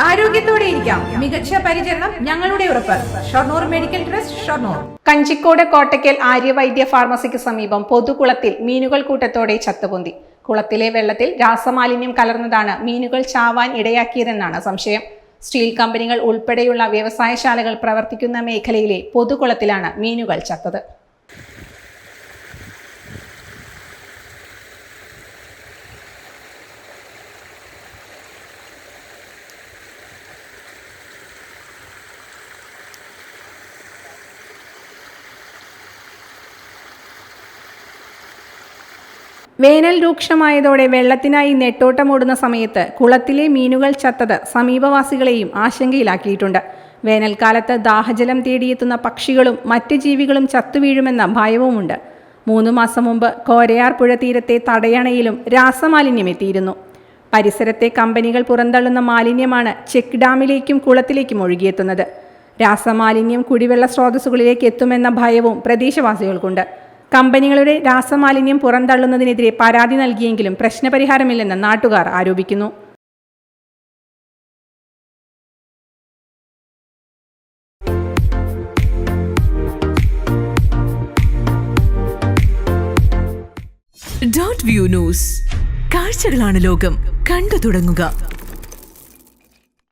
ആരോഗ്യത്തോടെ ഇരിക്കാം. മികച്ച പരിചരണം ഞങ്ങളുടെ ഉറപ്പ്. Shoranur medical trust Shoranur. Kanjikode Kottakkal Aryavaidya ഫാർമസിക്ക് സമീപം പൊതുകുളത്തിൽ മീനുകൾ കൂട്ടത്തോടെ ചത്തുപൊന്തി. കുളത്തിലെ വെള്ളത്തിൽ രാസമാലിന്യം കലർന്നതാണ് മീനുകൾ ചാവാൻ ഇടയാക്കിയതെന്നാണ് സംശയം. സ്റ്റീൽ കമ്പനികൾ ഉൾപ്പെടെയുള്ള വ്യവസായശാലകൾ പ്രവർത്തിക്കുന്ന മേഖലയിലെ പൊതുകുളത്തിലാണ് മീനുകൾ ചത്തത്. വേനൽ രൂക്ഷമായതോടെ വെള്ളത്തിനായി നെട്ടോട്ടമോടുന്ന സമയത്ത് കുളത്തിലെ മീനുകൾ ചത്തത് സമീപവാസികളെയും ആശങ്കയിലാക്കിയിട്ടുണ്ട്. വേനൽക്കാലത്ത് ദാഹജലം തേടിയെത്തുന്ന പക്ഷികളും മറ്റ് ജീവികളും ചത്തുവീഴുമെന്ന ഭയവുമുണ്ട്. മൂന്ന് മാസം മുമ്പ് കോരയാർ പുഴ തീരത്തെ തടയണയിലും രാസമാലിന്യം എത്തിയിരുന്നു പരിസരത്തെ കമ്പനികൾ പുറന്തള്ളുന്ന മാലിന്യമാണ് ചെക്ക് ഡാമിലേക്കും കുളത്തിലേക്കും ഒഴുകിയെത്തുന്നത്. രാസമാലിന്യം കുടിവെള്ള സ്രോതസ്സുകളിലേക്ക് എത്തുമെന്ന ഭയവും പ്രദേശവാസികൾക്കുണ്ട്. കമ്പനികളുടെ രാസമാലിന്യം പുറന്തള്ളുന്നതിനെതിരെ പരാതി നൽകിയെങ്കിലും പ്രശ്നപരിഹാരമില്ലെന്ന് നാട്ടുകാർ ആരോപിക്കുന്നു. ഡോട്ട് വ്യൂ ന്യൂസ് കാഴ്ചകളാണ് ലോകം. കണ്ടു തുടങ്ങുക.